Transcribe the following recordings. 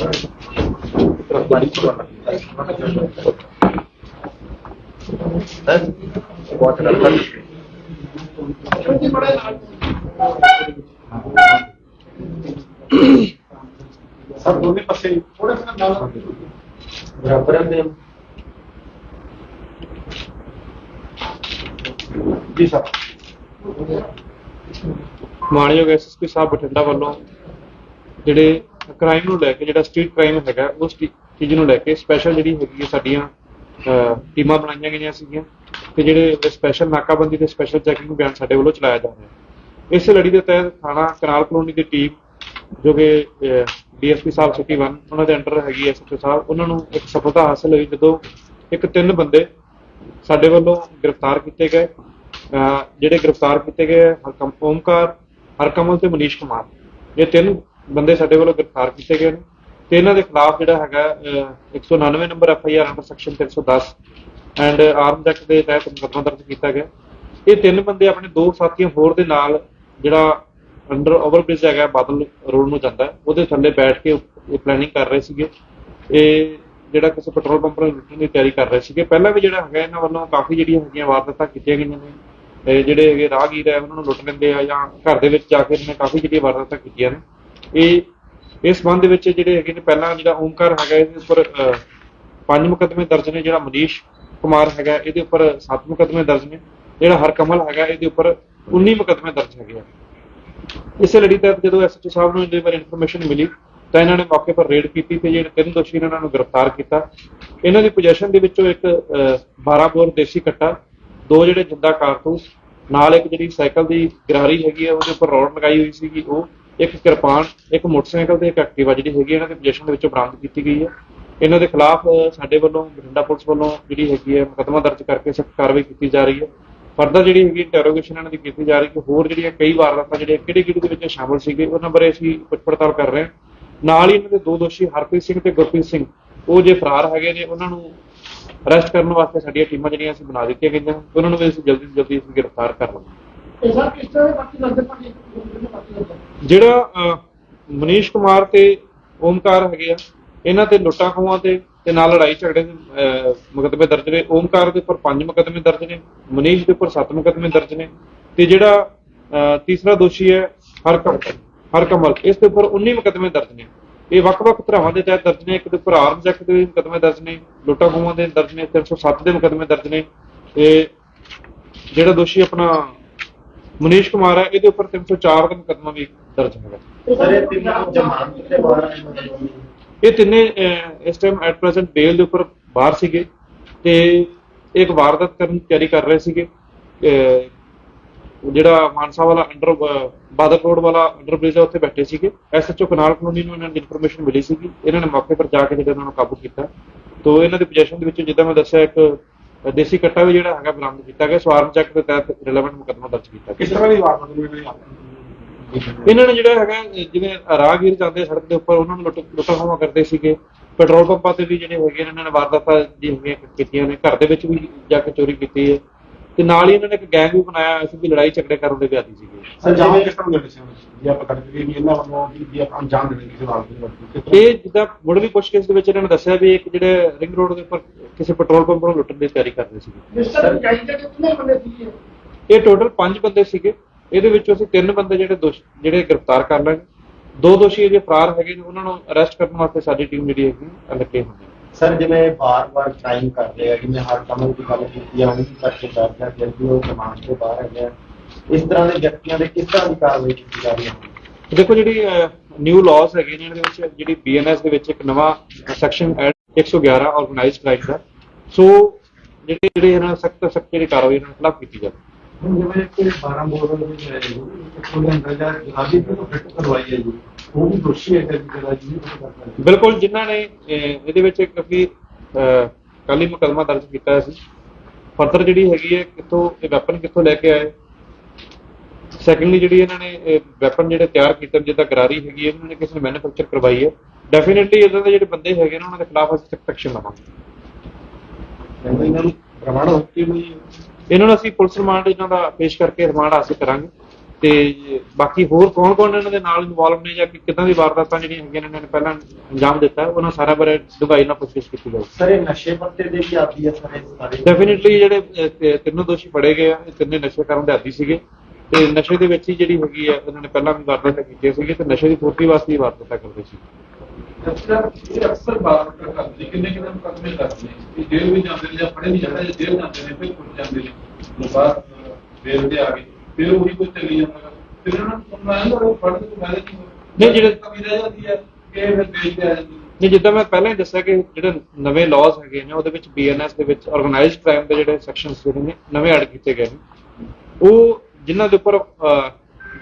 Sir ਦੋਨੇ ਪਾਸੇ ਥੋੜੇ ਸੇ ਨਾਲ ਬਰਾਬਰ ਦੇ ਜੀ ਸਰ ਮਾਨਯੋਗ ਐਸਐਸਪੀ ਸਾਹਿਬ ਬਠਿੰਡਾ ਵੱਲੋਂ ਜਿਹੜੇ ਕ੍ਰਾਈਮ ਨੂੰ ਲੈ ਕੇ, ਜਿਹੜਾ ਸਟਰੀਟ ਕ੍ਰਾਈਮ ਹੈਗਾ, ਉਸ ਚੀਜ਼ ਨੂੰ ਲੈ ਕੇ ਸਪੈਸ਼ਲ ਜਿਹੜੀ ਹੈਗੀ ਹੈ ਸਾਡੀਆਂ ਟੀਮਾਂ ਬਣਾਈਆਂ ਗਈਆਂ ਸੀਗੀਆਂ ਤੇ ਜਿਹੜੇ ਸਪੈਸ਼ਲ ਨਾਕਾਬੰਦੀ ਤੇ ਸਪੈਸ਼ਲ ਚੈਕਿੰਗ ਅਭਿਆਨ ਸਾਡੇ ਵੱਲੋਂ ਚਲਾਇਆ ਜਾ ਰਿਹਾ ਹੈ। ਇਸ ਲੜੀ ਦੇ ਤਹਿਤ ਥਾਣਾ ਕਨਾਲ ਕਲੋਨੀ ਦੀ ਟੀਮ ਜੋ ਕਿ ਡੀਐਸਪੀ ਸਾਹਿਬ ਸਿਟੀ 1 ਉਹਨਾਂ ਦੇ ਅੰਡਰ ਹੈਗੀ ਐਸਐਚਓ ਸਾਹਿਬ, ਉਹਨਾਂ ਨੂੰ ਇੱਕ ਸਫਲਤਾ ਹਾਸਲ ਹੋਈ ਜਦੋਂ ਇੱਕ ਤਿੰਨ ਬੰਦੇ ਸਾਡੇ ਵੱਲੋਂ ਗ੍ਰਿਫਤਾਰ ਕੀਤੇ ਗਏ। ਅਹ, ਜਿਹੜੇ ਗ੍ਰਿਫਤਾਰ ਕੀਤੇ ਗਏ ਹਰਕਮ, ਓਮਕਾਰ, ਹਰਕਮਲ ਤੇ ਮਨੀਸ਼ ਕੁਮਾਰ। ਇਹ ਤਿੰਨ ਬੰਦੇ ਸਾਡੇ ਵੱਲੋਂ ਗ੍ਰਿਫਤਾਰ ਕੀਤੇ ਗਏ ਨੇ ਤੇ ਇਹਨਾਂ ਦੇ ਖਿਲਾਫ ਜਿਹੜਾ ਹੈਗਾ ਅਹ, 199 number F I R under section 310 and arms act ਦੇ ਤਹਿਤ ਮੁਕੱਦਮਾ ਦਰਜ ਕੀਤਾ ਗਿਆ। ਇਹ ਤਿੰਨ ਬੰਦੇ ਆਪਣੇ ਦੋ ਸਾਥੀਆਂ ਹੋਰ ਦੇ ਨਾਲ ਜਿਹੜਾ ਅੰਡਰ ਓਵਰਬ੍ਰਿਜ ਹੈਗਾ ਬਾਦਲ ਰੋਡ ਨੂੰ ਜਾਂਦਾ ਉਹਦੇ ਥੱਲੇ ਬੈਠ ਕੇ ਇਹ ਪਲੈਨਿੰਗ ਕਰ ਰਹੇ ਸੀਗੇ। ਇਹ ਜਿਹੜਾ ਕਿਸੇ ਪੈਟਰੋਲ ਪੰਪ ਨੂੰ ਲੁੱਟਣ ਦੀ ਤਿਆਰੀ ਕਰ ਰਹੇ ਸੀਗੇ। ਪਹਿਲਾਂ ਵੀ ਜਿਹੜਾ ਹੈਗਾ ਇਹਨਾਂ ਵੱਲੋਂ ਕਾਫੀ ਜਿਹੜੀਆਂ ਹੈਗੀਆਂ ਵਾਰਦਾਤਾਂ ਕੀਤੀਆਂ ਗਈਆਂ ਨੇ। ਜਿਹੜੇ ਹੈਗੇ ਰਾਹਗੀਰ ਹੈ ਉਹਨਾਂ ਨੂੰ ਲੁੱਟ ਲੈਂਦੇ ਆ ਜਾਂ ਘਰ ਦੇ ਵਿੱਚ ਜਾ ਕੇ ਇਹਨਾਂ ਨੇ ਕਾਫੀ ਜਿਹੜੀਆਂ ਵਾਰਦਾਤਾਂ ਕੀਤੀਆਂ ਨੇ। ਇਹ ਇਸ ਸੰਬੰਧ ਵਿੱਚ ਜਿਹੜੇ ਹੈਗੇ ਨੇ ਪਹਿਲਾਂ ਜਿਹੜਾ ਓਮਕਾਰ ਹੈਗਾ ਇਹਦੇ ਉੱਪਰ ਅਹ, ਪੰਜ ਮੁਕੱਦਮੇ ਦਰਜ ਨੇ ਜਿਹੜਾ ਮਨੀਸ਼ ਕੁਮਾਰ ਹੈਗਾ ਇਹਦੇ ਉੱਪਰ ਸੱਤ ਮੁਕੱਦਮੇ ਦਰਜ ਨੇ ਜਿਹੜਾ ਹਰਕਮਲ ਹੈਗਾ ਇਹਦੇ ਉੱਪਰ 19 ਮੁਕੱਦਮੇ ਦਰਜ ਹੈਗੇ ਆ। ਇਸੇ ਲੜੀ ਤਹਿਤ ਜਦੋਂ ਐਸਐਚਓ ਸਾਹਿਬ ਨੂੰ ਇਹਦੇ ਬਾਰੇ ਇਨਫੋਰਮੇਸ਼ਨ ਮਿਲੀ ਤਾਂ ਇਹਨਾਂ ਨੇ ਮੌਕੇ ਪਰ ਰੇਡ ਕੀਤੀ ਤੇ ਜਿਹੜੇ ਤਿੰਨ ਦੋਸ਼ੀ ਨੇ ਇਹਨਾਂ ਨੂੰ ਗ੍ਰਿਫਤਾਰ ਕੀਤਾ। ਇਹਨਾਂ ਦੀ ਪੋਜੀਸ਼ਨ ਦੇ ਵਿੱਚੋਂ ਇੱਕ ਅਹ, 12 ਬੋਰ ਦੇਸੀ ਕੱਟਾ ਦੋ ਜਿਹੜੇ ਜਿੰਦਾ ਕਾਰਤੂਸ ਨਾਲ ਇੱਕ ਜਿਹੜੀ ਸਾਈਕਲ ਦੀ ਗਰਾਰੀ ਹੈਗੀ ਆ ਉਹਦੇ ਉੱਪਰ ਰੋਡ ਲਗਾਈ ਹੋਈ ਸੀਗੀ ਉਹ ਇੱਕ ਕਿਰਪਾਨ ਇੱਕ ਮੋਟਰਸਾਈਕਲ ਤੇ ਇੱਕ ਐਕਟਿਵਾ ਜਿਹੜੀ ਹੈਗੀ ਆ, ਇਹਨਾਂ ਦੇ ਪੋਜੀਸ਼ਨ ਦੇ ਵਿੱਚੋਂ ਬਰਾਮਦ ਕੀਤੀ ਗਈ ਹੈ ਇਹਨਾਂ ਦੇ ਖਿਲਾਫ ਸਾਡੇ ਵੱਲੋਂ ਬਠਿੰਡਾ ਪੁਲਿਸ ਵੱਲੋਂ ਜਿਹੜੀ ਹੈਗੀ ਹੈ ਮੁਕੱਦਮਾ ਦਰਜ ਕਰਕੇ ਸਖਤ ਕਾਰਵਾਈ ਕੀਤੀ ਜਾ ਰਹੀ ਹੈ ਫਰਦਰ ਜਿਹੜੀ ਹੈਗੀ ਇੰਟਰੋਗੇਸ਼ਨ ਇਹਨਾਂ ਦੀ ਕੀਤੀ ਜਾ ਰਹੀ ਕਿ ਹੋਰ ਜਿਹੜੀਆਂ ਕਈ ਵਾਰਦਾਤਾਂ ਜਿਹੜੀਆਂ ਕਿਹੜੀ ਕਿਹੜੀ ਦੇ ਵਿੱਚ ਸ਼ਾਮਲ ਸੀਗੇ ਉਹਨਾਂ ਬਾਰੇ ਅਸੀਂ ਪੁੱਛ ਪੜਤਾਲ ਕਰ ਰਹੇ ਹਾਂ। ਨਾਲ ਹੀ ਇਹਨਾਂ ਦੇ ਦੋ ਦੋਸ਼ੀ ਹਰਪ੍ਰੀਤ ਸਿੰਘ ਤੇ ਗੁਰਪ੍ਰੀਤ ਸਿੰਘ ਉਹ ਜੇ ਫਰਾਰ ਹੈਗੇ ਨੇ ਉਹਨਾਂ ਨੂੰ ਅਰੈਸਟ ਕਰਨ ਵਾਸਤੇ ਸਾਡੀਆਂ ਟੀਮਾਂ ਜਿਹੜੀਆਂ ਅਸੀਂ ਬਣਾ ਦਿੱਤੀਆਂ ਗਈਆਂ ਉਹਨਾਂ ਨੂੰ ਵੀ ਅਸੀਂ ਜਲਦੀ ਤੋਂ ਜਲਦੀ ਗ੍ਰਿਫਤਾਰ ਕਰ ਲਵਾਂਗੇ। ਇਹ ਸਰ ਕਿਸ ਤਰ੍ਹਾਂ ਦੇ ਬਾਕੀ ਲੱਗਦੇ ਭਾਜੀ ਜਿਹੜਾ ਅਹ, ਮਨੀਸ਼ ਕੁਮਾਰ ਤੇ ਓਮਕਾਰ ਹੈਗੇ ਆ ਇਹਨਾਂ ਤੇ ਲੁੱਟਾਂ ਖੋਹਾਂ ਤੇ ਤੇ ਨਾਲ ਲੜਾਈ ਝਗੜੇ ਦੇ ਅਹ, ਮੁਕੱਦਮੇ ਦਰਜ ਨੇ। ਓਮਕਾਰ ਦੇ ਉੱਪਰ ਪੰਜ ਮੁਕੱਦਮੇ ਦਰਜ ਨੇ ਮਨੀਸ਼ ਦੇ ਉੱਪਰ ਸੱਤ ਮੁਕੱਦਮੇ ਦਰਜ ਨੇ ਤੇ ਜਿਹੜਾ ਅਹ, ਤੀਸਰਾ ਦੋਸ਼ੀ ਹੈ ਹਰਕਮ ਹਰਕਮਲ ਇਸ ਦੇ ਉੱਪਰ 19 ਮੁਕੱਦਮੇ ਦਰਜ ਨੇ। ਇਹ ਵੱਖ-ਵੱਖ ਧਰਾਵਾਂ ਦੇ ਤਹਿਤ ਦਰਜ ਨੇ ਇੱਕ ਦੇ ਉੱਪਰ ਆਰਮਸ ਐਕਟ ਦੇ ਮੁਕੱਦਮੇ ਦਰਜ ਨੇ ਲੁੱਟਾਂ ਖੋਹਾਂ ਦੇ ਦਰਜ ਨੇ 307 ਦੇ ਮੁਕੱਦਮੇ ਦਰਜ ਨੇ। ਤੇ ਜਿਹੜਾ ਦੋਸ਼ੀ ਆਪਣਾ ਮਨੀਸ਼ ਕੁਮਾਰ ਹੈ ਇਹਦੇ ਉੱਪਰ 304 ਦਾ ਮੁਕੱਦਮਾ ਵੀ ਦਰਜ ਹੈਗਾ। ਸਰ ਇਹ ਤਿੰਨੋਂ ਜ਼ਮਾਨਤ ਬਾਹਰ। ਇਹ ਇਸ ਟਾਈਮ ਐਟ ਪ੍ਰੈਜ਼ੈਂਟ ਬੇਲ ਦੇ ਉੱਪਰ ਬਾਹਰ ਸੀਗੇ ਤੇ ਇੱਕ ਵਾਰਦਾਤ ਕਰਨ ਦੀ ਤਿਆਰੀ ਕਰ ਰਹੇ ਸੀਗੇ। ਜਿਹੜਾ ਮਾਨਸਾ ਵਾਲਾ ਅੰਡਰ ਬਾਦਲ ਰੋਡ ਵਾਲਾ ਅੰਡਰ ਬ੍ਰਿਜ ਉੱਥੇ ਬੈਠੇ ਸੀਗੇ। ਐਸਐਚਓ ਕਨਾਲ ਕਲੋਨੀ ਨੂੰ ਇਹਨਾਂ ਦੀ ਇਨਫੋਰਮੇਸ਼ਨ ਮਿਲੀ ਸੀਗੀ। ਇਹਨਾਂ ਨੇ ਮੌਕੇ ਪਰ ਜਾ ਕੇ ਜਿਹੜਾ ਉਹਨਾਂ ਨੂੰ ਕਾਬੂ ਕੀਤਾ। ਤੋਂ ਇਹਨਾਂ ਦੀ ਪੋਜੀਸ਼ਨ ਦੇ ਵਿੱਚ ਜਿੱਦਾਂ ਮੈਂ ਦੱਸਿਆ ਇੱਕ ਦੇਸੀ ਕੱਟਾ ਵੀ ਜਿਹੜਾ ਹੈਗਾ ਬਰਾਮਦ ਕੀਤਾ ਗਿਆ ਸਵਾਰਨ ਚੈੱਕ ਦੇ ਤਹਿਤ ਰਿਲੇਵੈਂਟ ਮੁਕੱਦਮਾ ਦਰਜ ਕੀਤਾ ਕਿਸ ਤਰ੍ਹਾਂ ਦੀ ਵਾਰਦਾਤ ਨੂੰ ਜਿਹੜੀ ਇਹਨਾਂ ਨੇ ਜਿਹੜਾ ਹੈਗਾ ਜਿਵੇਂ ਰਾਹਗੀਰ ਜਾਂਦੇ ਸੜਕ ਦੇ ਉੱਪਰ ਉਹਨਾਂ ਨੂੰ ਲੁੱਟ ਖੋਹਾਂ ਕਰਦੇ ਸੀਗੇ। ਪੈਟਰੋਲ ਪੰਪਾਂ ਤੇ ਵੀ ਜਿਹੜੇ ਹੈਗੇ ਇਹਨਾਂ ਨੇ ਵਾਰਦਾਤਾਂ ਜੀ ਹੈਗੀਆਂ ਕੀਤੀਆਂ ਨੇ ਘਰ ਦੇ ਵਿੱਚ ਵੀ ਜਾ ਕੇ ਚੋਰੀ ਕੀਤੀ ਹੈ। ਤੇ ਨਾਲ ਹੀ ਇਹਨਾਂ ਨੇ ਇੱਕ ਗੈਂਗ ਵੀ ਬਣਾਇਆ ਹੋਇਆ ਸੀ ਵੀ ਲੜਾਈ ਝਗੜੇ ਕਰਨ ਦੇ ਵੀ ਆਦੀ ਸੀਗੇ। ਸਰ ਜਿਵੇਂ ਕਿਸ ਤਰ੍ਹਾਂ ਦੇ ਸੀ ਜੀ ਆਪਾਂ ਕੱਢ ਕੇ ਵੀ ਇਹਨਾਂ ਵੱਲੋਂ ਵੀ ਵੀ ਆਪਾਂ ਅੰਜਾਮ ਦੇਣੇ ਕਿਸੇ ਨਾਲ ਦੀ ਤਰ੍ਹਾਂ? ਇਹ ਜਿੱਦਾਂ ਮੁੱਢਲੀ ਪੁੱਛਗਿੱਛ ਦੇ ਵਿੱਚ ਇਹਨਾਂ ਨੇ ਦੱਸਿਆ ਵੀ ਇੱਕ ਜਿਹੜੇ ਰਿੰਗ ਰੋਡ ਦੇ ਉੱਪਰ ਕਿਸੇ ਪੈਟਰੋਲ ਪੰਪ ਨੂੰ ਲੁੱਟਣ ਦੀ ਤਿਆਰੀ ਕਰ ਰਹੇ ਸੀਗੇ। ਜਾਈ ਜਿਹੜੇ ਕਿੰਨੇ ਬੰਦੇ ਸੀ ਇਹ ਟੋਟਲ 5 ਬੰਦੇ ਸੀਗੇ। ਇਹਦੇ ਵਿੱਚੋਂ ਅਸੀਂ ਤਿੰਨ ਬੰਦੇ ਜਿਹੜੇ ਦੋਸ਼ ਜਿਹੜੇ ਗ੍ਰਿਫਤਾਰ ਕਰ ਲਾਂਗੇ ਦੋ ਦੋਸ਼ੀ ਅਜੇ ਫਰਾਰ ਹੈਗੇ ਨੇ ਉਹਨਾਂ ਨੂੰ ਅਰੈਸਟ ਕਰਨ ਵਾਸਤੇ ਸਾਡੀ ਟੀਮ ਜਿਹੜੀ ਹੈਗੀ ਹੈ, ਲੱਗੇ ਹੋਏ ਨੇ ਸਰ ਜਿਵੇਂ ਬਾਰ-ਬਾਰ ਕ੍ਰਾਈਮ ਕਰ ਰਹੇ ਆ ਜਿਵੇਂ ਹਰ ਕਮਲ ਦੀ ਗੱਲ ਕੀਤੀ ਆ ਉਹਨੂੰ ਪਰਚੇ ਦਰਜ ਆ ਫਿਰ ਵੀ ਉਹ ਜ਼ਮਾਨਤ ਤੋਂ ਬਾਹਰ ਹੈਗੇ ਆ ਇਸ ਤਰ੍ਹਾਂ ਦੇ ਵਿਅਕਤੀਆਂ ਦੇ ਕਿਸ ਤਰ੍ਹਾਂ ਦੀ ਕਾਰਵਾਈ ਕੀਤੀ ਜਾ ਰਹੀ ਹੈ? ਦੇਖੋ ਜਿਹੜੀ ਨਿਊ ਲਾਜ਼ ਹੈਗੇ ਨੇ ਇਹਨਾਂ ਦੇ ਵਿੱਚ ਜਿਹੜੀ ਬੀਐਨਐਸ ਦੇ ਵਿੱਚ ਇੱਕ ਨਵਾਂ ਸੈਕਸ਼ਨ ਐਡ 111 ਆਰਗੇਨਾਈਜ਼ਡ ਕ੍ਰਾਈਮ ਦਾ। ਸੋ ਜਿਹੜੇ ਜਿਹੜੇ ਇਹਨਾਂ ਸਖਤ ਸਖਤ ਜਿਹੜੀ ਕਾਰਵਾਈ ਇਹਨਾਂ ਖਿਲਾਫ ਕੀਤੀ ਜਾਵੇ। ਜਿਵੇਂ ਕਿ 12 ਬੋਰ ਦੇ ਵਿੱਚ ਹੈ ਅੰਦਰ ਜਾ ਜਹਾਦੀ ਤੋਂ ਫਿੱਟ ਕਰਵਾਈ ਹੈ ਜੀ। ਉਹ ਵੀ ਦੋਸ਼ੀ ਹੈ ਜੀ ਜਿਹੜਾ ਜੀ ਉਹ ਕਰਦਾ ਹੈ। ਬਿਲਕੁਲ ਜਿਨ੍ਹਾਂ ਨੇ ਇਹਦੇ ਵਿੱਚ ਕਾਫੀ ਕੱਲ ਹੀ ਮੁਕੱਦਮਾ ਦਰਜ ਕੀਤਾ ਸੀ। ਫਰਦਰ ਜਿਹੜੀ ਹੈਗੀ ਹੈ ਕਿੱਥੋਂ ਇਹ ਵੈਪਨ ਕਿੱਥੋਂ ਲੈ ਕੇ ਆਏ? ਸੈਕੰਡਲੀ ਜਿਹੜੀ ਇਹਨਾਂ ਨੇ ਵੈਪਨ ਜਿਹੜੇ ਤਿਆਰ ਕੀਤੇ ਜਿੱਦਾਂ ਗਰਾਰੀ ਹੈਗੀ ਹੈ ਇਹਨਾਂ ਨੇ ਕਿਸੇ ਨੇ ਮੈਨੂਫੈਕਚਰ ਕਰਵਾਈ ਹੈ। ਡੈਫੀਨਿਟਲੀ ਇਦਾਂ ਦੇ ਜਿਹੜੇ ਬੰਦੇ ਹੈਗੇ ਨੇ ਉਹਨਾਂ ਦੇ ਖਿਲਾਫ ਅਸੀਂ ਸਖਤ ਐਕਸ਼ਨ ਲਵਾਂਗੇ। ਇਹਨਾਂ ਨੂੰ ਪ੍ਰਮਾਣ ਹੋ ਕੇ ਵੀ ਇਹਨਾਂ ਨੂੰ ਅਸੀਂ ਪੁਲਿਸ ਰਿਮਾਂਡ ਇਹਨਾਂ ਦਾ ਪੇਸ਼ ਕਰਕੇ ਰਿਮਾਂਡ ਹਾਸਲ ਕਰਾਂਗੇ। ਤੇ ਬਾਕੀ ਹੋਰ ਕੌਣ ਕੌਣ ਇਹਨਾਂ ਦੇ ਨਾਲ ਇਨਵੋਲਵ ਨੇ ਜਾਂ ਕਿ ਕਿੱਦਾਂ ਦੀ ਵਾਰਦਾਤਾਂ ਜਿਹੜੀਆਂ ਹੈਗੀਆਂ ਨੇ ਇਹਨਾਂ ਨੇ ਪਹਿਲਾਂ ਅੰਜਾਮ ਦਿੱਤਾ ਉਹਨਾਂ ਸਾਰਾ ਬਾਰੇ ਡੂੰਘਾਈ ਨਾਲ ਪੁੱਛਗਿੱਛ ਕੀਤੀ ਜਾਊਗੀ ਸਰ ਇਹ ਨਸ਼ੇ ਪੱਤੇ ਦੇ ਵੀ ਆਦੀ ਹੈ ਸਰ ਇਹ ਸਾਰੇ? ਡੈਫੀਨਿਟਲੀ ਜਿਹੜੇ ਤਿੰਨੋਂ ਦੋਸ਼ੀ ਫੜੇ ਗਏ ਆ ਇਹ ਤਿੰਨੇ ਨਸ਼ੇ ਕਰਨ ਦੇ ਆਦੀ ਸੀਗੇ। ਤੇ ਨਸ਼ੇ ਦੇ ਵਿੱਚ ਹੀ ਜਿਹੜੀ ਹੈਗੀ ਆ ਇਹਨਾਂ ਨੇ ਪਹਿਲਾਂ ਵੀ ਵਾਰਦਾਤਾਂ ਕੀਤੀਆਂ ਸੀਗੇ ਤੇ ਨਸ਼ੇ ਦੀ ਪੂਰਤੀ ਵਾਸਤੇ ਹੀ ਵਾਰਦਾਤਾਂ ਕਰਦੇ ਸੀ। ਅਕਸਰ ਇਹ ਅਕਸਰ ਬਾਤ ਕਰਦੇ ਕਿੰਨੇ ਕਿੰਨੇ ਮੁਕੱਦਮੇ ਕਰਦੇ ਨੇ? ਕਿ ਜੇਲ੍ਹ ਵੀ ਜਾਂਦੇ ਨੇ ਜਾਂ ਫੜੇ ਨਹੀਂ ਜਾਂਦੇ ਜਾਂ ਜੇਲ੍ਹ ਜਾਂਦੇ ਨੇ ਫਿਰ ਕੁੱਟ ਜਾਂਦੇ ਨੇ। ਬਾਅਦ ਬੇਲ ਤੇ ਆ ਗਏ। ਫਿਰ ਉਹੀ ਕੁਝ ਚੱਲੀ ਜਾਂਦਾ ਗਾ। ਫਿਰ ਉਹਨਾਂ ਨੂੰ ਸੁਣਨਾ ਹੈ ਉਹ ਫੜ ਕੇ ਫਾਇਦਾ ਕੀ ਨਹੀਂ, ਜਿਹੜੇ- ਕਮੀ ਰਹਿ ਜਾਂਦੀ ਹੈ ਕਿ ਫਿਰ ਬੇਲ ਤੇ ਆ ਜਾਂਦੀ ਹੈ ਜੇ ਜਿੱਦਾਂ ਮੈਂ ਪਹਿਲਾਂ ਹੀ ਦੱਸਿਆ ਕਿ ਜਿਹੜੇ ਨਵੇਂ ਲਾਜ਼ ਹੈਗੇ ਨੇ ਉਹਦੇ ਵਿੱਚ ਬੀਐਨਐਸ ਦੇ ਵਿੱਚ ਆਰਗੇਨਾਈਜ਼ਡ ਕ੍ਰਾਈਮ ਦੇ ਜਿਹੜੇ ਸੈਕਸ਼ਨਸ ਜਿਹੜੇ ਨੇ ਨਵੇਂ ਐਡ ਕੀਤੇ ਗਏ ਨੇ। ਉਹ ਜਿਨ੍ਹਾਂ ਦੇ ਉੱਪਰ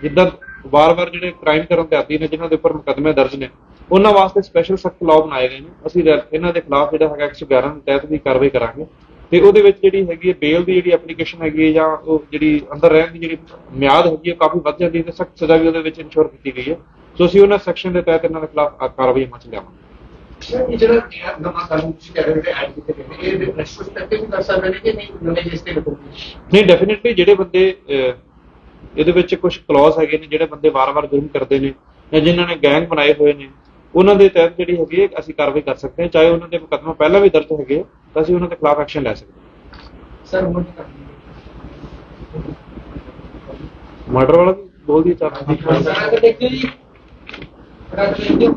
ਜਿੱਦਾਂ ਵਾਰ-ਵਾਰ ਜਿਹੜੇ ਕ੍ਰਾਈਮ ਕਰਨ ਦੇ ਆਦੀ ਨੇ ਜਿਨ੍ਹਾਂ ਦੇ ਉੱਪਰ ਮੁਕੱਦਮੇ ਦਰਜ ਨੇ ਉਹਨਾਂ ਵਾਸਤੇ ਸਪੈਸ਼ਲ ਸਖਤ ਲਾਅ ਬਣਾਏ ਗਏ ਨੇ। ਅਸੀਂ ਇਹਨਾਂ ਦੇ ਖਿਲਾਫ ਜਿਹੜਾ ਹੈਗਾ 111 ਦੇ ਤਹਿਤ ਵੀ ਕਾਰਵਾਈ ਕਰਾਂਗੇ। ਤੇ ਉਹਦੇ ਵਿੱਚ ਜਿਹੜੀ ਹੈਗੀ ਹੈ ਬੇਲ ਦੀ ਜਿਹੜੀ ਐਪਲੀਕੇਸ਼ਨ ਹੈਗੀ ਹੈ ਜਾਂ ਉਹ ਜਿਹੜੀ ਅੰਦਰ ਰਹਿਣ ਦੀ ਜਿਹੜੀ ਮਿਆਦ ਹੈਗੀ ਹੈ ਕਾਫੀ ਵੱਧ ਜਾਂਦੀ ਹੈ ਤੇ ਸਖਤ ਸਜ਼ਾ ਵੀ ਉਹਦੇ ਵਿੱਚ ਇਨਸ਼ੋਰ ਕੀਤੀ ਗਈ ਹੈ। ਸੋ ਅਸੀਂ ਉਹਨਾਂ ਸੈਕਸ਼ਨ ਦੇ ਤਹਿਤ ਇਹਨਾਂ ਦੇ ਖਿਲਾਫ ਕਾਰਵਾਈ ਅਮਲ ਚ ਲਿਆਵਾਂਗੇ। ਇਹ ਜਿਹੜਾ ਨਵਾਂ ਕਾਨੂੰਨ ਤੁਸੀਂ ਕਹਿ ਰਹੇ ਹੋ ਕਿ ਐਡ ਕੀਤੇ ਗਏ ਨੇ ਇਹ ਰਿਟਰੋਸਪੈਕਟਿਵ ਵੀ ਕਰ ਸਕਦੇ ਨੇ ਕਿ ਨਹੀਂ? ਨਵੇਂ ਜਿਸ ਤੇ ਲੱਗੂਗੀ ਨਹੀਂ? ਡੈਫੀਨਿਟਲੀ ਜਿਹੜੇ ਬੰਦੇ ਇਹਦੇ ਵਿੱਚ ਕੁਝ ਕਲੌਜ਼ ਹੈਗੇ ਨੇ ਜਿਹੜੇ ਬੰਦੇ ਵਾਰ-ਵਾਰ ਜੁਰਮ ਕਰਦੇ ਨੇ ਜਾਂ ਜਿਨ੍ਹਾਂ ਨੇ ਗੈਂਗ ਬਣਾਏ ਹੋਏ ਨੇ ਉਹਨਾਂ ਦੇ ਤਹਿਤ ਜਿਹੜੀ ਹੈਗੀ ਹੈ ਅਸੀਂ ਕਾਰਵਾਈ ਕਰ ਸਕਦੇ ਹਾਂ। ਚਾਹੇ ਉਹਨਾਂ ਦੇ ਮੁਕੱਦਮਾ ਪਹਿਲਾਂ ਵੀ ਦਰਜ ਹੈਗੇ ਤਾਂ ਅਸੀਂ ਉਹਨਾਂ ਦੇ ਖਿਲਾਫ ਐਕਸ਼ਨ ਲੈ ਸਕਦੇ ਸਰ ਹਾਂ ਮਰਡਰ ਵਾਲਾ ਵੀ ਬੋਲ ਦੀ ਚਾਰ ਸਰ ਅਗਰ ਦੇਖਦੇ ਜੀ। ਰੱਖ ਲੈਂਦੇ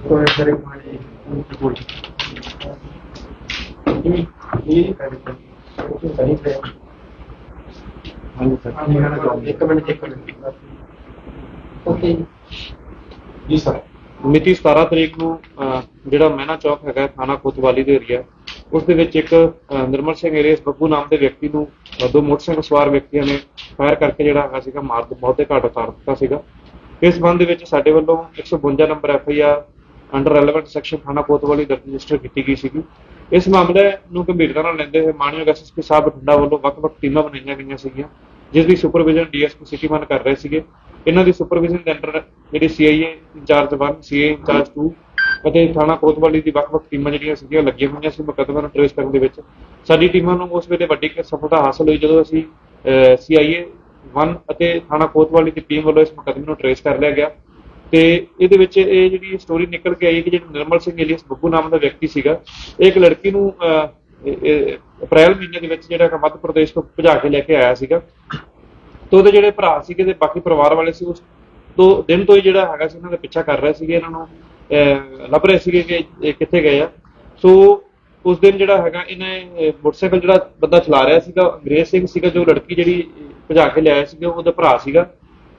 ਤੋਂ ਇਹ ਸਾਰੇ ਇਹ ਇਹ ਸਹੀ ਹੈ ਹਾਂਜੀ ਸਰ ਕੀ ਕਹਿਣਾ ਚਾਹੁੰਦੇ ਇੱਕ ਮਿੰਟ ਇੱਕ ਮਿੰਟ। ਓਕੇ ਜੀ ਜੀ ਸਰ ਮਿਤੀ 17 ਤਰੀਕ ਨੂੰ ਜਿਹੜਾ ਮਹਿਣਾ ਚੌਕ ਹੈਗਾ ਥਾਣਾ ਕੋਤਵਾਲੀ ਦੇ ਏਰੀਆ ਉਸ ਦੇ ਵਿੱਚ ਇੱਕ ਨਿਰਮਲ ਸਿੰਘ ਏਰੀਅਸ ਬੱਬੂ ਨਾਮ ਦੇ ਵਿਅਕਤੀ ਨੂੰ ਦੋ ਮੋਟਰਸਾਈਕਲ ਸਵਾਰ ਵਿਅਕਤੀਆਂ ਨੇ ਫਾਇਰ ਕਰਕੇ ਜਿਹੜਾ ਹੈਗਾ ਸੀਗਾ ਮਾਰ ਦੇ ਘਾਟ ਉਤਾਰ ਦਿੱਤਾ ਸੀਗਾ। ਇਸ ਸੰਬੰਧ ਦੇ ਵਿੱਚ ਸਾਡੇ ਵੱਲੋਂ 152 number F I R under relevant section ਥਾਣਾ ਕੋਤਵਾਲੀ ਦਰਜ ਰਜਿਸਟਰ ਕੀਤੀ ਗਈ ਸੀਗੀ। ਇਸ ਮਾਮਲੇ ਨੂੰ ਗੰਭੀਰਤਾ ਨਾਲ ਲੈਂਦੇ ਹੋਏ ਮਾਨਯੋਗ ਐਸਐਸਪੀ ਸਾਹਿਬ ਬਠਿੰਡਾ ਵੱਲੋਂ ਵੱਖ-ਵੱਖ ਟੀਮਾਂ ਬਣਾਈਆਂ ਗਈਆਂ ਸੀਗੀਆਂ, ਜਿਸ ਦੀ ਸੁਪਰਵਿਜ਼ਨ ਡੀਐਸਪੀ ਸਿਟੀ ਮਨ ਕਰ ਰਹੇ ਸੀਗੇ। ਇਹਨਾਂ ਦੀ ਸੁਪਰਵਿਜ਼ਨ ਦੇ ਅੰਡਰ ਜਿਹੜੀ ਸੀਆਈਏ ਇੰਚਾਰਜ 1 ਸੀਏ ਇੰਚਾਰਜ 2 ਅਤੇ ਥਾਣਾ ਕੋਤਵਾਲੀ ਦੀ ਵੱਖ-ਵੱਖ ਟੀਮਾਂ ਜਿਹੜੀਆਂ ਸੀਗੀਆਂ ਲੱਗੀਆਂ ਹੋਈਆਂ ਸੀ ਮੁਕੱਦਮੇ ਨੂੰ ਟ੍ਰੇਸ ਕਰਨ ਦੇ ਵਿੱਚ। ਸਾਡੀ ਟੀਮਾਂ ਨੂੰ ਉਸ ਵੇਲੇ ਵੱਡੀ ਸਫਲਤਾ ਹਾਸਲ ਹੋਈ ਜਦੋਂ ਅਸੀਂ ਸੀਆਈਏ 1 ਅਤੇ ਥਾਣਾ ਕੋਤਵਾਲੀ ਦੀ ਟੀਮ ਵੱਲੋਂ ਇਸ ਮੁਕੱਦਮੇ ਨੂੰ ਟ੍ਰੇਸ ਕਰ ਲਿਆ ਗਿਆ। ਤੇ ਇਹਦੇ ਵਿੱਚ ਇਹ ਜਿਹੜੀ ਸਟੋਰੀ ਨਿਕਲ ਕੇ ਆਈ ਕਿ ਜਿਹੜਾ ਨਿਰਮਲ ਸਿੰਘ ਏਲੀਅਸ ਬੱਬੂ ਨਾਮ ਦਾ ਵਿਅਕਤੀ ਸੀਗਾ ਇਹ ਇੱਕ ਲੜਕੀ ਨੂੰ ਅਹ, ਅਪ੍ਰੈਲ ਮਹੀਨੇ ਦੇ ਵਿੱਚ ਜਿਹੜਾ ਕਿ ਮੱਧ ਪ੍ਰਦੇਸ਼ ਤੋਂ ਭਜਾ ਕੇ ਲੈ ਕੇ ਆਇਆ ਸੀਗਾ। ਤੇ ਉਹਦੇ ਜਿਹੜੇ ਭਰਾ ਸੀਗੇ ਤੇ ਬਾਕੀ ਪਰਿਵਾਰ ਵਾਲੇ ਸੀ ਉਸ ਤੋਂ ਦਿਨ ਤੋਂ ਹੀ ਜਿਹੜਾ ਹੈਗਾ ਸੀ ਇਹਨਾਂ ਦਾ ਪਿੱਛਾ ਕਰ ਰਹੇ ਸੀਗੇ ਇਹਨਾਂ ਨੂੰ ਅਹ, ਲੱਭ ਰਹੇ ਸੀਗੇ ਕਿ ਇਹ ਕਿੱਥੇ ਗਏ ਆ। ਸੋ ਉਸ ਦਿਨ ਜਿਹੜਾ ਹੈਗਾ ਇਹਨੇ ਮੋਟਰਸਾਈਕਲ ਜਿਹੜਾ ਬੰਦਾ ਚਲਾ ਰਿਹਾ ਸੀਗਾ ਅੰਗਰੇਜ਼ ਸਿੰਘ ਸੀਗਾ ਜੋ ਲੜਕੀ ਜਿਹੜੀ ਭਜਾ ਕੇ ਲਿਆਇਆ ਸੀਗਾ ਉਹਦਾ ਭਰਾ ਸੀਗਾ।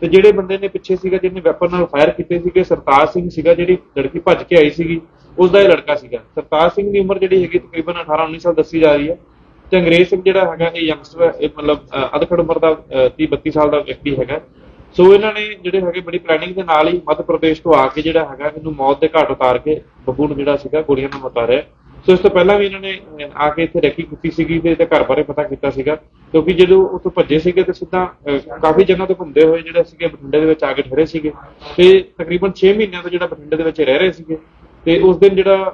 ਤੇ ਜਿਹੜੇ ਬੰਦੇ ਨੇ ਪਿੱਛੇ ਸੀਗਾ, ਜਿਹਨੇ ਵੈਪਨ ਨਾਲ ਫਾਇਰ ਕੀਤੇ ਸੀਗੇ, ਸਰਤਾਜ ਸਿੰਘ ਸੀਗਾ, ਜਿਹੜੀ ਲੜਕੀ ਭੱਜ ਕੇ ਆਈ ਸੀਗੀ ਉਸ ਦਾ ਇਹ ਲੜਕਾ ਸੀਗਾ। ਸਰਤਾਜ ਸਿੰਘ ਦੀ ਉਮਰ ਜਿਹੜੀ ਹੈਗੀ ਤਕਰੀਬਨ 18 19 ਸਾਲ ਦੱਸੀ ਜਾ ਰਹੀ ਹੈ ਤੇ ਅੰਗਰੇਜ਼ ਸਿੰਘ ਜਿਹੜਾ ਹੈਗਾ, ਇਹ ਯੰਗਸਟਰ ਹੈ, ਇਹ ਮਤਲਬ ਅਧਖੜ ਉਮਰ ਦਾ 30 32 ਸਾਲ ਦਾ ਵਿਅਕਤੀ ਹੈਗਾ ਸੋ ਇਹਨਾਂ ਨੇ ਜਿਹੜੇ ਹੈਗੇ ਬੜੀ ਪਲੈਨਿੰਗ ਦੇ ਨਾਲ ਹੀ ਮੱਧ ਪ੍ਰਦੇਸ਼ ਤੋਂ ਆ ਕੇ ਜਿਹੜਾ ਹੈਗਾ, ਇਹਨੂੰ ਮੌਤ ਦੇ ਘਾਟ ਉਤਾਰ ਕੇ ਬੱਬੂ ਨੂੰ ਜਿਹੜਾ ਸੀਗਾ, ਗੋਲੀਆਂ ਨਾਲ ਉਤਾਰਿਆ ਸੋ ਇਸ ਤੋਂ ਪਹਿਲਾਂ ਵੀ ਇਹਨਾਂ ਨੇ ਆ ਕੇ ਇੱਥੇ ਰੈਕੀ ਕੀਤੀ ਸੀਗੀ ਤੇ ਇਹਦੇ ਘਰ ਬਾਰੇ ਪਤਾ ਕੀਤਾ ਸੀਗਾ। ਕਿਉਂਕਿ ਜਦੋਂ ਉੱਥੋਂ ਭੱਜੇ ਸੀਗੇ ਤੇ ਸਿੱਧਾ ਕਾਫੀ ਜਗ੍ਹਾ ਤੋਂ ਘੁੰਮਦੇ ਹੋਏ ਜਿਹੜੇ ਸੀਗੇ ਬਠਿੰਡੇ ਦੇ ਵਿੱਚ ਆ ਕੇ ਠਹਿਰੇ ਸੀਗੇ। ਤੇ ਤਕਰੀਬਨ 6 ਮਹੀਨਿਆਂ ਤੋਂ ਜਿਹੜਾ ਬਠਿੰਡੇ ਦੇ ਵਿੱਚ ਰਹਿ ਰਹੇ ਸੀਗੇ। ਤੇ ਉਸ ਦਿਨ ਜਿਹੜਾ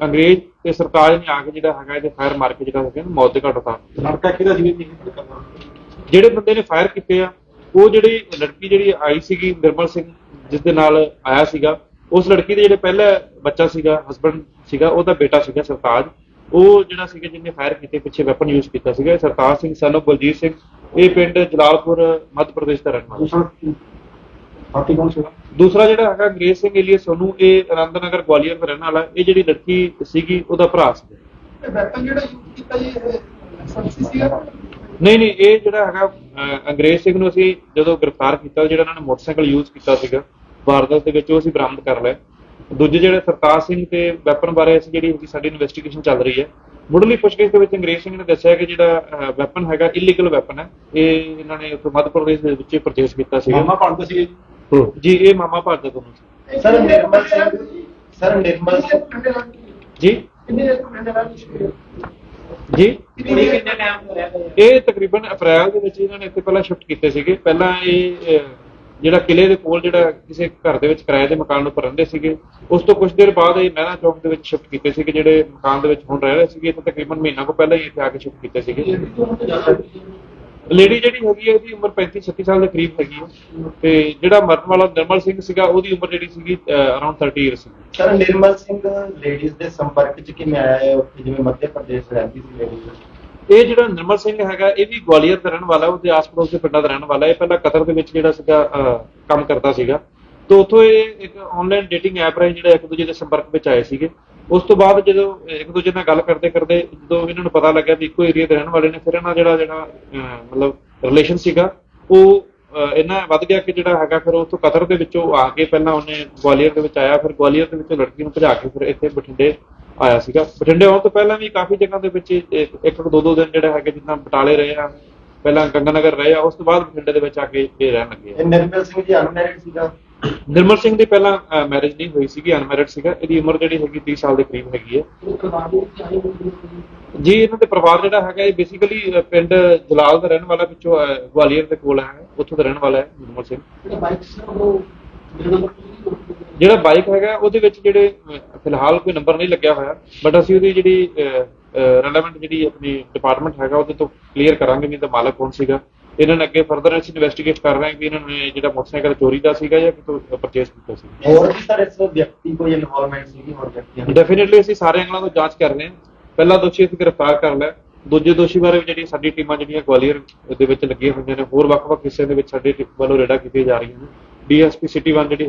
ਅੰਗਰੇਜ਼ ਤੇ ਸਰਕਾਰ ਨੇ ਆ ਕੇ ਜਿਹੜਾ ਹੈਗਾ ਇਹਦੇ ਫਾਇਰ ਮਾਰ ਕੇ ਜਿਹੜਾ ਹੈਗਾ ਮੌਤ ਦੇ ਘਾਟ ਉਤਾਰ। ਲੜਕਾ ਕਿਹਦਾ ਸੀ? ਜਿਹੜੇ ਬੰਦੇ ਨੇ ਫਾਇਰ ਕੀਤੇ ਆ ਉਹ ਜਿਹੜੀ ਲੜਕੀ ਜਿਹੜੀ ਆਈ ਸੀਗੀ ਨਿਰਮਲ ਸਿੰਘ ਜਿਸ ਦੇ ਨਾਲ ਆਇਆ ਸੀਗਾ ਉਸ ਲੜਕੀ ਦੇ ਜਿਹੜੇ ਪਹਿਲਾ ਬੱਚਾ ਸੀਗਾ ਹਸਬੰਡ ਸੀਗਾ ਉਹਦਾ ਬੇਟਾ ਸੀਗਾ ਸਰਤਾਜ। ਉਹ ਜਿਹੜਾ ਸੀਗਾ ਜਿਹਨੇ ਫਾਇਰ ਕੀਤੇ ਪਿੱਛੇ ਵੈਪਨ ਯੂਜ਼ ਕੀਤਾ ਸੀਗਾ ਇਹ ਸਰਤਾਜ ਸਿੰਘ ਸਨ ਬਲਜੀਤ ਸਿੰਘ ਇਹ ਪਿੰਡ ਜਲਾਲਪੁਰ ਮੱਧ ਪ੍ਰਦੇਸ਼ ਦਾ ਰਹਿਣ ਵਾਲਾ। ਦੂਸਰਾ ਸਾਥੀ ਕੌਣ ਸੀਗਾ? ਦੂਸਰਾ ਜਿਹੜਾ ਹੈਗਾ ਅੰਗਰੇਜ਼ ਸਿੰਘ ਏਲੀਅਸ ਸੋਨੂ ਇਹ ਆਨੰਦ ਨਗਰ ਗਵਾਲੀਅਰ ਦਾ ਰਹਿਣ ਵਾਲਾ। ਇਹ ਜਿਹੜੀ ਲੜਕੀ ਸੀਗੀ ਉਹਦਾ ਭਰਾ ਸੀ ਵੈਪਨ ਜਿਹੜਾ ਯੂਜ਼ ਕੀਤਾ ਜੀ ਲਾਇਸੈਂਸੀ ਸੀਗਾ? ਨਹੀਂ ਨਹੀਂ ਇਹ ਜਿਹੜਾ ਹੈਗਾ ਅੰਗਰੇਜ਼ ਸਿੰਘ ਨੂੰ ਅਸੀਂ ਜਦੋਂ ਗ੍ਰਿਫਤਾਰ ਕੀਤਾ ਜਿਹੜਾ ਇਹਨਾਂ ਨੇ ਮੋਟਰਸਾਈਕਲ ਯੂਜ਼ ਕੀਤਾ ਸੀਗਾ ਵਾਰਦਾਤ ਦੇ ਵਿੱਚ ਉਹ ਅਸੀਂ ਬਰਾਮਦ ਕਰ ਲਿਆ। ਦੂਜੇ ਜਿਹੜੇ ਸਰਤਾਜ ਸਿੰਘ ਤੇ ਵੈਪਨ ਬਾਰੇ ਅਸੀਂ ਜਿਹੜੀ ਹੈਗੀ ਸਾਡੀ ਇਨਵੈਸਟੀਗੇਸ਼ਨ ਚੱਲ ਰਹੀ ਹੈ ਮੁੱਢਲੀ ਪੁੱਛਗਿੱਛ ਦੇ ਵਿੱਚ ਅੰਗਰੇਜ਼ ਸਿੰਘ ਨੇ ਦੱਸਿਆ ਕਿ ਜਿਹੜਾ ਵੈਪਨ ਹੈਗਾ ਇਲੀਗਲ ਵੈਪਨ ਹੈ ਇਹ ਇਹਨਾਂ ਨੇ ਉੱਥੋਂ ਮੱਧ ਪ੍ਰਦੇਸ਼ ਦੇ ਵਿੱਚ ਪਰਚੇਸ ਕੀਤਾ ਸੀਗਾ। ਮਾਮਾ ਪੜਦਾ ਸੀ ਜੀ? ਇਹ ਮਾਮਾ ਭਾਰਤ ਦੋਨੋਂ ਸੀ। ਸਰ ਨਿਰਮਲ ਸਿੰਘ ਸਰ ਨਿਰਮਲ ਸਿੰਘ ਜੀ ਕਿੰਨੇ ਜੀ? ਕਿੰਨੇ ਕਿੰਨੇ ਟਾਈਮ ਤੋਂ ਰਹਿ ਰਹੇ ਇਹ ਤਕਰੀਬਨ ਅਪ੍ਰੈਲ ਦੇ ਵਿੱਚ ਇਹਨਾਂ ਨੇ ਇੱਥੇ ਪਹਿਲਾਂ ਸ਼ਿਫਟ ਕੀਤੇ ਸੀਗੇ। ਪਹਿਲਾਂ ਇਹ ਜਿਹੜਾ ਕਿਲੇ ਦੇ ਕੋਲ ਜਿਹੜਾ ਕਿਸੇ ਘਰ ਦੇ ਵਿੱਚ ਕਿਰਾਏ ਦੇ ਮਕਾਨ ਉੱਪਰ ਰਹਿੰਦੇ ਸੀਗੇ, ਉਸ ਤੋਂ ਕੁਝ ਦੇਰ ਬਾਅਦ ਇਹ ਮਹਿਲਾ ਚੌਕ ਦੇ ਵਿੱਚ ਸ਼ਿਫਟ ਕੀਤੇ ਸੀਗੇ, ਜਿਹੜੇ ਮਕਾਨ ਦੇ ਵਿੱਚ ਹੁਣ ਰਹਿ ਰਹੇ ਸੀਗੇ ਤੇ ਤਕਰੀਬਨ ਮਹੀਨਾ ਕੁ ਪਹਿਲਾਂ ਹੀ ਇੱਥੇ ਆ ਕੇ ਸ਼ਿਫਟ ਕੀਤੇ ਸੀਗੇ। ਲੇਡੀ ਜਿਹੜੀ ਹੈਗੀ ਹੈ ਇਹਦੀ ਉਮਰ 35 36 ਸਾਲ ਦੇ ਕਰੀਬ ਹੈਗੀ ਹੈ ਤੇ ਜਿਹੜਾ ਮਰਨ ਵਾਲਾ ਨਿਰਮਲ ਸਿੰਘ ਸੀਗਾ, ਉਹਦੀ ਉਮਰ ਜਿਹੜੀ ਸੀਗੀ ਅਰਾਊਂਡ 30 ਇਅਰਸ ਸੀ। ਸਰ, ਨਿਰਮਲ ਸਿੰਘ ਲੇਡੀਜ਼ ਦੇ ਸੰਪਰਕ ਚ ਕਿਵੇਂ ਆਇਆ ਉੱਥੇ ਜਿਵੇਂ ਮੱਧ ਪ੍ਰਦੇਸ਼ ਰਹਿੰਦੀ ਸੀ ਲੇਡੀਜ਼ ਇਹ ਜਿਹੜਾ ਨਿਰਮਲ ਸਿੰਘ ਹੈਗਾ ਇਹ ਵੀ ਗਵਾਲੀਅਰ ਦਾ ਰਹਿਣ ਵਾਲਾ ਉਹਦੇ ਆਸ-ਪੜੋਸ ਦੇ ਪਿੰਡਾਂ ਦਾ ਰਹਿਣ ਵਾਲਾ। ਇਹ ਪਹਿਲਾਂ ਕਤਰ ਦੇ ਵਿੱਚ ਜਿਹੜਾ ਸੀਗਾ ਕੰਮ ਕਰਦਾ ਸੀਗਾ। ਤੇ ਉੱਥੋਂ ਇਹ ਇੱਕ ਆਨਲਾਈਨ ਡੇਟਿੰਗ ਐਪ ਰਾਹੀਂ ਜਿਹੜਾ ਇੱਕ ਦੂਜੇ ਦੇ ਸੰਪਰਕ ਵਿੱਚ ਆਏ ਸੀਗੇ। ਉਸ ਤੋਂ ਬਾਅਦ ਜਦੋਂ ਇੱਕ ਦੂਜੇ ਨਾਲ ਗੱਲ ਕਰਦੇ ਕਰਦੇ ਜਦੋਂ ਇਹਨਾਂ ਨੂੰ ਪਤਾ ਲੱਗਿਆ ਵੀ ਇੱਕੋ ਏਰੀਆ ਦੇ ਰਹਿਣ ਵਾਲੇ ਨੇ ਫਿਰ ਇਹਨਾਂ ਜਿਹੜਾ ਜਿਹੜਾ ਅਹ, ਮਤਲਬ ਰਿਲੇਸ਼ਨ ਸੀਗਾ ਉਹ ਅਹ, ਇੰਨਾ ਵੱਧ ਗਿਆ ਕਿ ਜਿਹੜਾ ਹੈਗਾ ਫਿਰ ਉੱਥੋਂ ਕਤਰ ਦੇ ਵਿੱਚੋਂ ਆ ਕੇ ਪਹਿਲਾਂ ਉਹਨੇ ਗਵਾਲੀਅਰ ਦੇ ਵਿੱਚ ਆਇਆ ਫਿਰ ਗਵਾਲੀਅਰ ਦੇ ਵਿੱਚੋਂ ਲੜਕੀ ਨੂੰ ਭਜਾ ਕੇ ਫਿਰ ਇੱਥੇ ਬਠਿੰਡੇ ਆਇਆ ਸੀਗਾ। ਬਠਿੰਡੇ ਆਉਣ ਤੋਂ ਪਹਿਲਾਂ ਵੀ ਕਾਫੀ ਜਗ੍ਹਾ ਦੇ ਵਿੱਚ ਇੱਕ ਇੱਕ ਦੋ ਦੋ ਦਿਨ ਜਿਹੜਾ ਹੈਗੇ ਜਿੱਦਾਂ ਬਟਾਲੇ ਰਹੇ ਆ ਪਹਿਲਾਂ ਗੰਗਾਨਗਰ ਰਹੇ ਆ ਉਸ ਤੋਂ ਬਾਅਦ ਬਠਿੰਡੇ ਦੇ ਵਿੱਚ ਆ ਕੇ ਇਹ ਰਹਿਣ ਲੱਗੇ ਇਹ ਨਿਰਮਲ ਸਿੰਘ ਜੀ ਅਨਮੈਰਿਡ ਸੀਗਾ। ਨਿਰਮਲ ਸਿੰਘ ਦੀ ਪਹਿਲਾਂ ਮੈਰਿਜ ਨਹੀਂ ਹੋਈ ਸੀਗੀ ਅਨਮੈਰਿਡ ਸੀਗਾ। ਇਹਦੀ ਉਮਰ ਜਿਹੜੀ ਹੈਗੀ 30 ਸਾਲ ਦੇ ਕਰੀਬ ਹੈਗੀ ਹੈ। ਜੀ ਇਹਨਾਂ ਦੇ ਪਰਿਵਾਰ ਜਿਹੜਾ ਹੈਗਾ ਇਹ ਬੇਸਿਕਲੀ ਪਿੰਡ ਜਲਾਲ ਦਾ ਰਹਿਣ ਵਾਲਾ ਵਿੱਚੋਂ ਗਵਾਲੀਅਰ ਦੇ ਕੋਲ ਹੈ ਉੱਥੋਂ ਦਾ ਰਹਿਣ ਵਾਲਾ ਹੈ ਨਿਰਮਲ ਸਿੰਘ। ਜਿਹੜਾ ਬਾਈਕ ਹੈਗਾ ਉਹਦੇ ਵਿੱਚ ਜਿਹੜੇ ਅਹ, ਫਿਲਹਾਲ ਕੋਈ ਨੰਬਰ ਨਹੀਂ ਲੱਗਿਆ ਹੋਇਆ ਬਟ ਅਸੀਂ ਉਹਦੀ ਜਿਹੜੀ ਰੈਲੇਵੈਂਟ ਜਿਹੜੀ ਆਪਣੀ ਡਿਪਾਰਟਮੈਂਟ ਹੈਗਾ ਉਹਦੇ ਤੋਂ ਕਲੀਅਰ ਕਰਾਂਗੇ ਵੀ ਇਹਦਾ ਮਾਲਕ ਕੌਣ ਸੀਗਾ। ਇਹਨਾਂ ਨੇ ਅੱਗੇ ਫਰਦਰ ਅਸੀਂ ਇਨਵੈਸਟੀਗੇਟ ਕਰ ਰਹੇ ਹਾਂ ਕਿ ਇਹਨਾਂ ਨੇ ਜਿਹੜਾ ਮੋਟਰਸਾਈਕਲ ਚੋਰੀ ਦਾ ਸੀਗਾ ਜਾਂ ਕਿਤੋਂ ਪਰਚੇਸ ਕੀਤਾ ਸੀ ਹੋਰ ਵੀ ਸਰ ਇਸ ਵਿਅਕਤੀ ਕੋਈ ਇਨਵੋਲਵਮੈਂਟ ਸੀਗੀ ਹੋਰ ਵਿਅਕਤੀਆਂ ਦੀ? ਡੈਫੀਨਿਟਲੀ ਅਸੀਂ ਸਾਰੇ ਐਂਗਲਾਂ ਤੋਂ ਜਾਂਚ ਕਰ ਰਹੇ ਹਾਂ। ਪਹਿਲਾ ਦੋਸ਼ੀ ਅਸੀਂ ਗ੍ਰਿਫਤਾਰ ਕਰ ਲਿਆ। ਦੂਜੇ ਦੋਸ਼ੀ ਬਾਰੇ ਵੀ ਜਿਹੜੀ ਸਾਡੀ ਟੀਮਾਂ ਜਿਹੜੀਆਂ ਗਵਾਲੀਅਰ ਦੇ ਵਿੱਚ ਲੱਗੀਆਂ ਹੋਈਆਂ ਨੇ ਹੋਰ ਵੱਖ-ਵੱਖ ਹਿੱਸਿਆਂ ਦੇ ਵਿੱਚ ਸਾਡੇ ਵੱਲੋਂ ਰੇਡਾ ਕੀਤੀਆਂ ਜਾ ਰਹੀਆਂ ਨੇ। ਡੀਐਸਪੀ ਸਿਟੀ 1 ਜਿਹੜੀ